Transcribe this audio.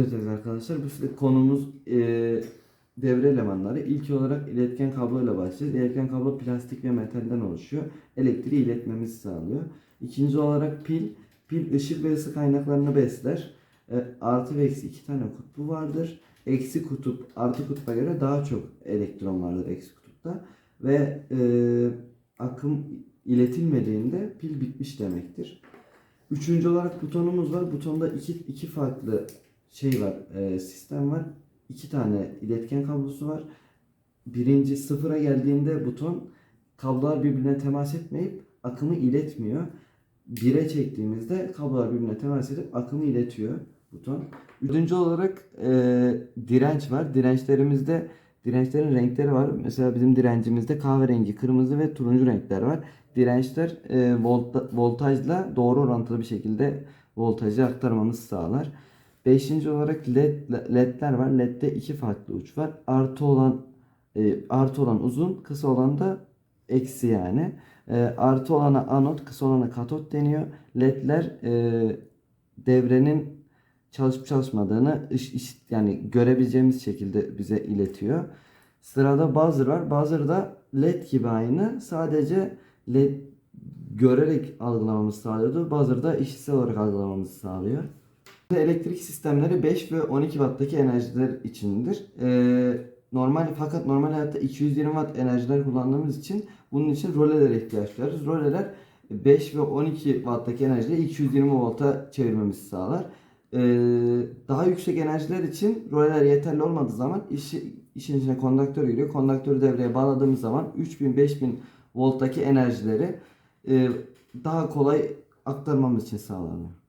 videodayız arkadaşlar. Bu konumuz e, devre elemanları. İlk olarak iletken kabloyla başlıyoruz. İletken kablo plastik ve metalden oluşuyor. Elektriği iletmemizi sağlıyor. İkinci olarak pil. Pil ışık ve ısı kaynaklarını besler. E, artı ve eksi iki tane kutbu vardır. Eksi kutup artı kutba göre daha çok elektron vardır eksi kutupta. Ve e, akım iletilmediğinde pil bitmiş demektir. Üçüncü olarak butonumuz var. Butonda iki, iki farklı şey var, e, sistem var. İki tane iletken kablosu var. Birinci sıfıra geldiğinde buton kablolar birbirine temas etmeyip akımı iletmiyor. Bire çektiğimizde kablolar birbirine temas edip akımı iletiyor buton. Üçüncü olarak e, direnç var. Dirençlerimizde dirençlerin renkleri var. Mesela bizim direncimizde kahverengi, kırmızı ve turuncu renkler var. Dirençler e, volta, voltajla doğru orantılı bir şekilde voltajı aktarmamızı sağlar. Beşinci olarak led, ledler var. Ledde iki farklı uç var. Artı olan e, artı olan uzun, kısa olan da eksi yani. E, artı olana anot, kısa olana katot deniyor. Ledler e, devrenin çalışıp çalışmadığını iş, iş- yani görebileceğimiz şekilde bize iletiyor. Sırada buzzer var. Buzzer da led gibi aynı. Sadece led görerek algılamamızı sağlıyordu. Buzzer da işitsel olarak algılamamızı sağlıyor. Elektrik sistemleri 5 ve 12 watt'taki enerjiler içindir. Ee, normal fakat normal hayatta 220 watt enerjiler kullandığımız için bunun için rolelere ihtiyaç duyarız. Roleler 5 ve 12 watt'taki enerjiyi 220 volta çevirmemizi sağlar. Ee, daha yüksek enerjiler için roleler yeterli olmadığı zaman işi, işin içine kondaktör giriyor. Kondaktörü devreye bağladığımız zaman 3000-5000 volttaki enerjileri e, daha kolay aktarmamız için sağlanıyor.